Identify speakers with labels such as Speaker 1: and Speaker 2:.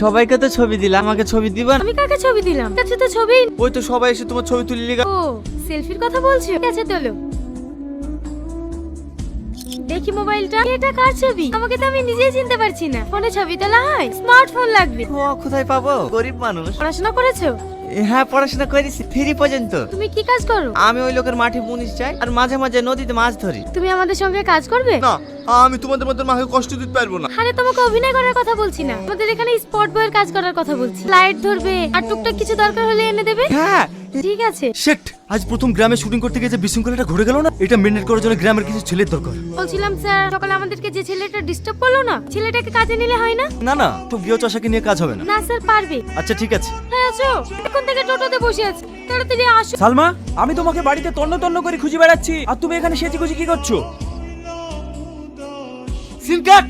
Speaker 1: সবাইকে তো ছবি দিলাম আমাকে ছবি দিবা
Speaker 2: আমি কাকে ছবি দিলাম? কাছে তো ছবি
Speaker 1: ওই তো সবাই এসে তোমার ছবি তুলে লিগা
Speaker 2: ও সেলফির কথা বলছো? ঠিক আছে তোলো দেখি মোবাইলটা। এটা কার ছবি? আমাকে তো আমি নিজেই চিনতে পারছি না। ফোনে ছবি তোলা হয়? স্মার্টফোন লাগবে।
Speaker 1: ও কোথায় পাবো? গরিব মানুষ।
Speaker 2: পড়াশোনা করেছ?
Speaker 1: হ্যাঁ পড়াশোনা করেছি ফ্রি পর্যন্ত।
Speaker 2: তুমি কি কাজ করো?
Speaker 1: আমি ওই লোকের মাঠে মুনিশ যাই আর মাঝে মাঝে নদীতে মাছ ধরি।
Speaker 2: তুমি আমাদের সঙ্গে কাজ করবে?
Speaker 3: না আমি তোমাদের মধ্যে মাকে কষ্ট দিতে পারব না।
Speaker 2: আরে তোমাকে অভিনয় করার কথা বলছি না। আমাদের এখানে স্পট বয়ের কাজ করার কথা বলছি। লাইট ধরবে আর টুকটাক কিছু দরকার হলে এনে দেবে।
Speaker 3: হ্যাঁ
Speaker 2: ঠিক আছে।
Speaker 3: শেট আজ প্রথম গ্রামে শুটিং করতে গিয়ে যে বিশৃঙ্খলাটা ঘুরে গেল না এটা মেনটেন করার জন্য গ্রামের কিছু ছেলের দরকার।
Speaker 2: বলছিলাম স্যার সকালে আমাদেরকে যে ছেলেটা ডিস্টার্ব করল না ছেলেটাকে কাজে নিলে হয় না?
Speaker 3: না না তো গৃহ চাষাকে নিয়ে কাজ হবে না।
Speaker 2: না স্যার পারবে।
Speaker 3: আচ্ছা ঠিক আছে।
Speaker 2: হ্যাঁ আছো? এখন থেকে টোটোতে বসে আছি। তাড়াতাড়ি আসো।
Speaker 4: সালমা আমি তোমাকে বাড়িতে তন্ন তন্ন করে খুঁজে বেড়াচ্ছি আর তুমি এখানে সেজি খুঁজি কি করছ?
Speaker 3: Scene cut!